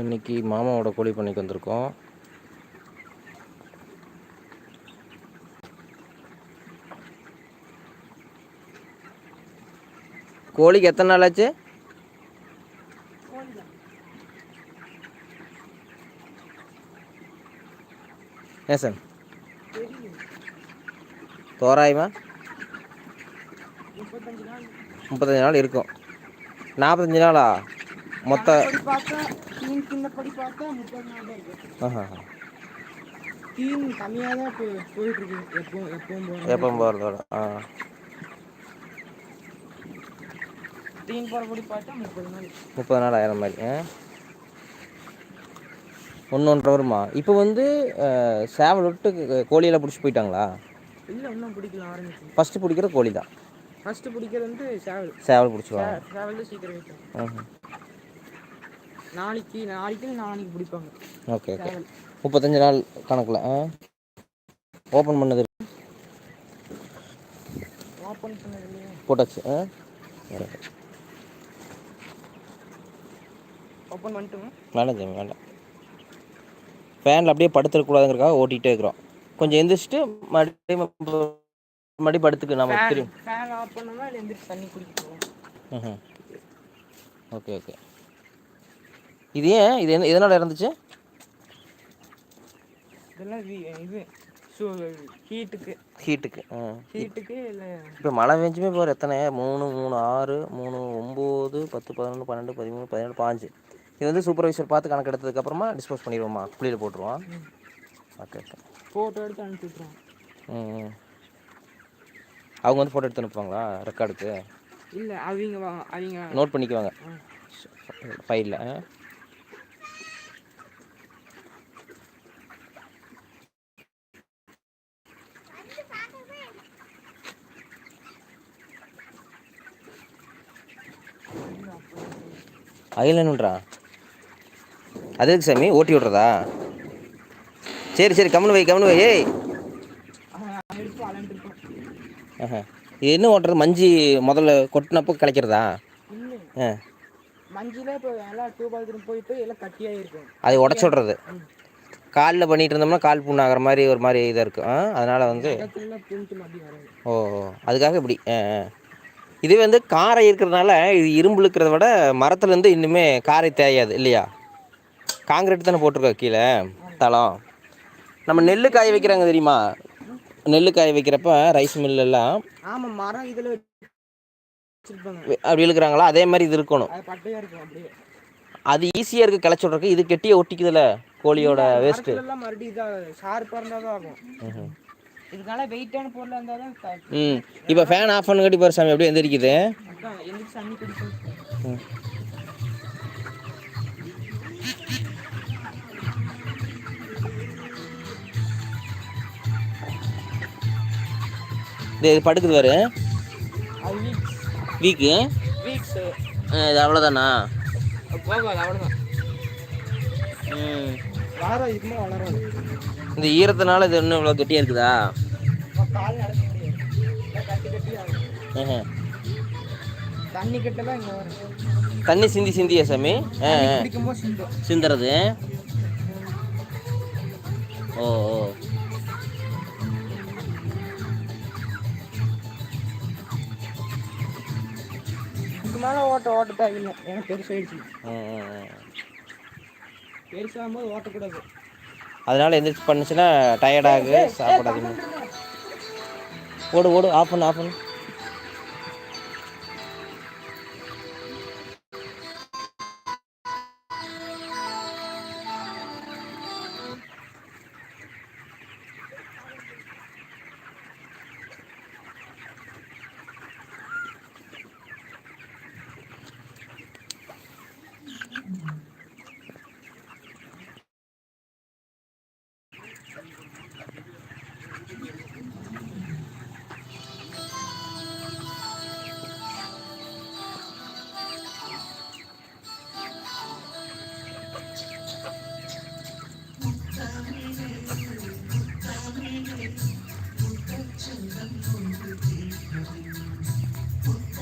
இன்னைக்கு மாமாவோட கோழி பண்ணைக்கு வந்திருக்கோம். கோழிக்கு எத்தனை நாள் ஆச்சு? ஏன் சார்? தோராயமா? முப்பத்தஞ்சு நாள் இருக்கும். நாற்பத்தஞ்சு நாளா? மொத்த எப்பவும் போகிற எப்போ போகிறதோட ஆ. முப்பது நாள் ஆயிரம் மாதிரி ஒன்று ஒன்றரை வருமா? இப்போ வந்து சேவல் விட்டு கோழியெல்லாம் பிடிச்சி போயிட்டாங்களா? இல்லை இன்னும் பிடிக்கல ஆரம்பிச்சு ஃபஸ்ட்டு பிடிக்கிற கோழி தான் ஃபர்ஸ்ட் பிடிக்கிறது வந்து சேவல். சேவல் பிடிச்சிருவாங்க சேவல் சீக்கிரம். நாளைக்கு நாளைக்கு நாளைக்கு பிடிப்பாங்க. Okay okay. முப்பத்தஞ்சு நாள் கணக்கில் ஓப்பன் பண்ணது ஓப்பன் பண்ணது போட்டாச்சு ஆ? ஓப்பன் பண்ணிட்டுங்க வேண்டாம் ஜெமி வேண்டாம். ஃபேனில் அப்படியே படுத்துடக்கூடாதுங்கிறக்காக ஓட்டிகிட்டே இருக்கிறோம். கொஞ்சம் எந்திரிச்சிட்டு மறுபடியும் மறுபடியும் படுத்துக்கு நம்ம தெரியும் ஃபேன் ஆஃப் பண்ணோம்னா எந்திரிச்சு தண்ணி குடிக்கணும் ம் ஓகே ஓகே. இது ஏன்? இது என்ன எதனால் இறந்துச்சு இதெல்லாம் இது ஹீட்டுக்கு ஹீட்டுக்கு ஹீட்டுக்கு இப்போ மழை பெஞ்சுமே போகிற எத்தனை? மூணு மூணு ஆறு மூணு ஒம்பது பத்து பதினொன்று பன்னெண்டு பதிமூணு பதினேழு பாஞ்சு. இது வந்து சூப்பர்வைசர் பார்த்து கணக்கு எடுத்ததுக்கப்புறமா டிஸ்போஸ் பண்ணிடுவோமா குளியில் போட்டுருவோம். ஓகே ஓகே ஃபோட்டோ எடுத்து அனுப்பிச்சி விட்ருவோம் ம். அவங்க வந்து ஃபோட்டோ எடுத்து அனுப்புவாங்களா? ரெக்கார்டுக்கு இல்லை அவங்க அவங்க நோட் பண்ணிக்குவாங்க. ஆ. ஃபைலில் ஐலன்னுன்றா அது எதுக்கு சாமி? ஓட்டி விட்றதா? சரி சரி கம்முனு வை கம்முனு வை ஏய். ஆஹா. இது என்ன ஓட்டுறது? மஞ்சி முதல்ல கொட்டினப்போ கிடைக்கிறதா ஆ. அது உடச்சி விட்றது. காலில் பண்ணிட்டு இருந்தோம்னா கால் புண்ணாகிற மாதிரி ஒரு மாதிரி இதாக இருக்கும். அதனால் வந்து ஓ. அதுக்காக இப்படி. ஆ ஆ. இது வந்து காரை இருக்கிறதுனால இது இரும்பு இழுக்கிறத விட மரத்துலேருந்து இன்னுமே காரை தேயாது இல்லையா? காங்கிரீட் தானே போட்டிருக்கோம் கீழே தளம். நம்ம நெல் காய வைக்கிறாங்க தெரியுமா? நெல் காய வைக்கிறப்ப ரைஸ் மில்லெல்லாம் ஆமாம் மரம் இதில் அப்படி இழுக்கிறாங்களா? அதே மாதிரி இது இருக்கணும். அது ஈஸியாக இருக்குது கிளச்சி விட்றதுக்கு. இது கெட்டியாக ஒட்டிக்குதுல கோழியோட வேஸ்ட்டு இதுக்கான வெயிட்டான பொருளாக இருந்தால் தான் க- ம். இப்போ ஃபேன் ஆஃப் பண்ண கட்டி பாரு சாமி அப்படியே எந்திரிக்குது. இது படுக்குது பாரு. வீக்கு வீக்ஸு இது அவ்வளோதானா அவ்வளோதான் ம். இந்த ஈரத்தினால இது இன்னும் இவ்வளோ கெட்டியாக இருக்குதா. தண்ணி இங்கே வரும். தண்ணி சிந்தி சிந்தியா சாமி? சிந்துறது? ஓ ஓ. மேலே ஓட்ட ஓட்ட தேவையில்லை ஏன்னா பெருசாகிடுச்சு ம், ஓட்டக்கூடாது. அதனால் எந்திரிச்சு பண்ணுச்சுன்னா டயர்டாகு சாப்பிடாதீங்க. ஓடு ஓடு ஆஃப் பண்ணு ஆஃப் பண்ணு.